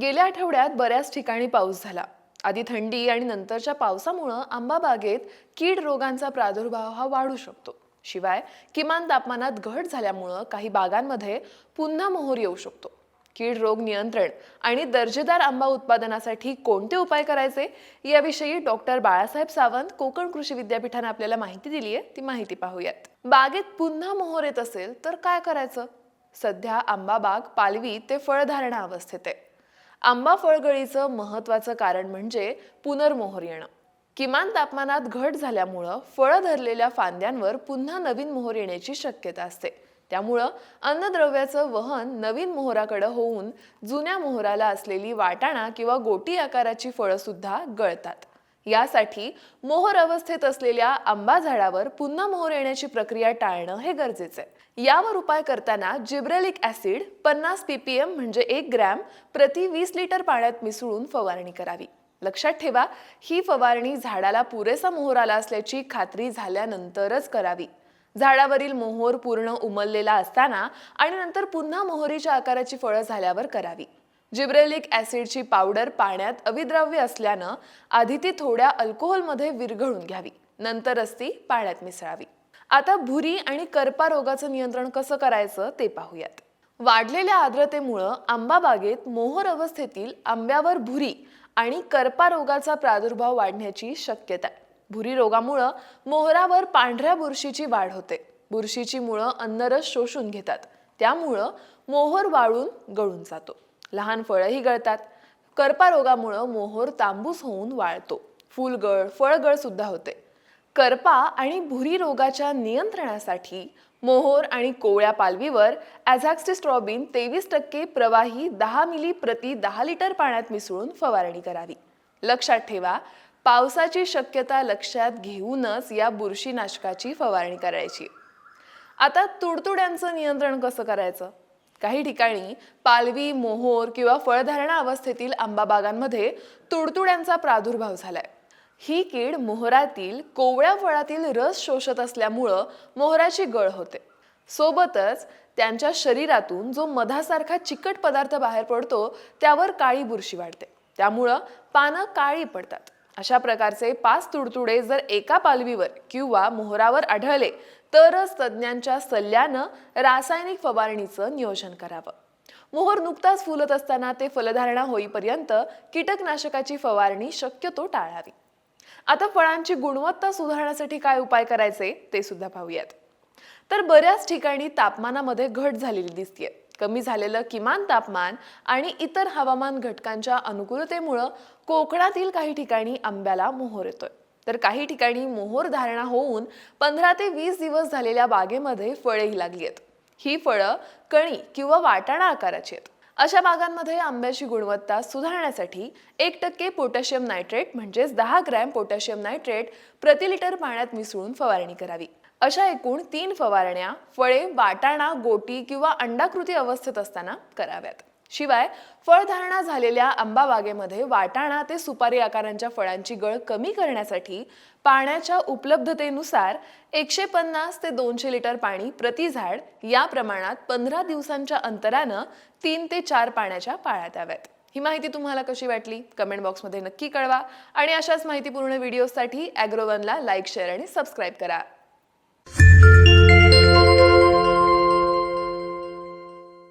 गेल्या आठवड्यात बऱ्याच ठिकाणी पाऊस झाला. आधी थंडी आणि नंतरच्या पावसामुळं आंबा बागेत कीड रोगांचा प्रादुर्भाव हा वाढू शकतो. शिवाय किमान तापमानात घट झाल्यामुळं काही बागांमध्ये पुन्हा मोहर येऊ शकतो. कीड रोग नियंत्रण आणि दर्जेदार आंबा उत्पादनासाठी कोणते उपाय करायचे याविषयी डॉक्टर बाळासाहेब सावंत कोकण कृषी विद्यापीठाने आपल्याला माहिती दिली आहे. ती माहिती पाहूयात. बागेत पुन्हा मोहर येत असेल तर काय करायचं? सध्या आंबा बाग पालवी ते फळधारणा अवस्थेत आहे. आंबा फळगळीचं महत्त्वाचं कारण म्हणजे पुनर्मोहर येणं. किमान तापमानात घट झाल्यामुळं फळं धरलेल्या फांद्यांवर पुन्हा नवीन मोहर येण्याची शक्यता असते. त्यामुळं अन्नद्रव्याचं वहन नवीन मोहराकडे होऊन जुन्या मोहराला असलेली वाटाणा किंवा गोटी आकाराची फळं सुद्धा गळतात. यासाठी मोहर अवस्थेत असलेल्या आंबा झाडावर पुन्हा मोहर येण्याची प्रक्रिया टाळणं हे गरजेचं आहे. यावर उपाय करताना जिब्रेलिक ऍसिड पन्नास पीपीएम म्हणजे एक ग्रॅम प्रति वीस लिटर पाण्यात मिसळून फवारणी करावी. लक्षात ठेवा ही फवारणी झाडाला पुरेसा मोहर आला असल्याची खात्री झाल्यानंतरच करावी. झाडावरील मोहोर पूर्ण उमललेला असताना आणि नंतर पुन्हा मोहरीच्या आकाराची फळं झाल्यावर करावी. जिब्रेलिक ॲसिडची पावडर पाण्यात अविद्राव्य असल्यानं आधी ती थोड्या अल्कोहोलमध्ये विरघळून घ्यावी नंतरच ती पाण्यात मिसळावी. आता भुरी आणि करपा रोगाचं नियंत्रण कसं करायचं ते पाहूयात. वाढलेल्या आर्द्रतेमुळं आंबा बागेत मोहर अवस्थेतील आंब्यावर भुरी आणि करपा रोगाचा प्रादुर्भाव वाढण्याची शक्यता आहे. भुरी रोगामुळं मोहरावर पांढऱ्या बुरशीची वाढ होते. बुरशीची मुळं अन्नरस शोषून घेतात. त्यामुळं मोहर वाळून गळून जातो. लहान फळंही गळतात. करपा रोगामुळं मोहोर तांबूस होऊन वाळतो. फुलगळ फळगळ सुद्धा होते. करपा आणि भुरी रोगाच्या नियंत्रणासाठी मोहोर आणि कोवळ्या पालवीवर ॲझॅक्सिस्ट्रॉबिन तेवीस टक्के प्रवाही दहा मिली प्रति दहा लिटर पाण्यात मिसळून फवारणी करावी. लक्षात ठेवा पावसाची शक्यता लक्षात घेऊनच या बुरशीनाशकाची फवारणी करायची. आता तुडतुड्यांचं नियंत्रण कसं करायचं? काही ठिकाणी पालवी मोहोर किंवा फळधारणा अवस्थेतील आंबा बागांमध्ये तुडतुड्यांचा प्रादुर्भाव झालाय. ही कीड मोहरातील कोवळ्या फळातील रस शोषत असल्यामुळं मोहराची गळ होते. सोबतच त्यांच्या शरीरातून जो मधासारखा चिकट पदार्थ बाहेर पडतो त्यावर काळी बुरशी वाढते. त्यामुळं पानं काळी पडतात. अशा प्रकारचे पाच तुडतुडे जर एका पालवीवर किंवा मोहरावर आढळले तरच तज्ज्ञांच्या सल्ल्यानं रासायनिक फवारणीचं नियोजन करावं. मोहर नुकताच फुलत असताना ते फलधारणा होईपर्यंत कीटकनाशकाची फवारणी शक्यतो टाळावी. आता फळांची गुणवत्ता सुधारण्यासाठी काय उपाय करायचे ते सुद्धा पाहूयात. तर बऱ्याच ठिकाणी तापमानामध्ये घट झालेली दिसते कमी झालेलं किमान तापमान आणि इतर हवामान घटकांच्या अनुकूलतेमुळं कोकणातील काही ठिकाणी आंब्याला मोहोर येतोय. तर काही ठिकाणी मोहोर धारणा होऊन पंधरा ते वीस दिवस झालेल्या बागेमध्ये फळेही लागली आहेत. ही फळं कणी किंवा वाटाणा आकाराची आहेत. अशा बागांमध्ये आंब्याची गुणवत्ता सुधारण्यासाठी एक टक्के पोटॅशियम नायट्रेट म्हणजेच दहा ग्रॅम पोटॅशियम नायट्रेट प्रति लिटर पाण्यात मिसळून फवारणी करावी. अशा एकूण तीन फवारण्या फळे वाटाणा गोटी किंवा अंडाकृती अवस्थेत असताना कराव्यात. शिवाय फळधारणा झालेल्या आंबा बागेमध्ये वाटाणा ते सुपारी आकारांच्या फळांची गळ कमी करण्यासाठी पाण्याच्या उपलब्धतेनुसार एकशे पन्नास ते दोनशे लिटर पाणी प्रति झाड या प्रमाणात पंधरा दिवसांच्या अंतरानं तीन ते चार पाण्याच्या पाळ्या द्याव्यात. ही माहिती तुम्हाला कशी वाटली? कमेंट बॉक्समध्ये नक्की कळवा आणि अशाच माहितीपूर्ण व्हिडिओसाठी ॲग्रोवनला लाईक शेअर आणि सबस्क्राईब करा.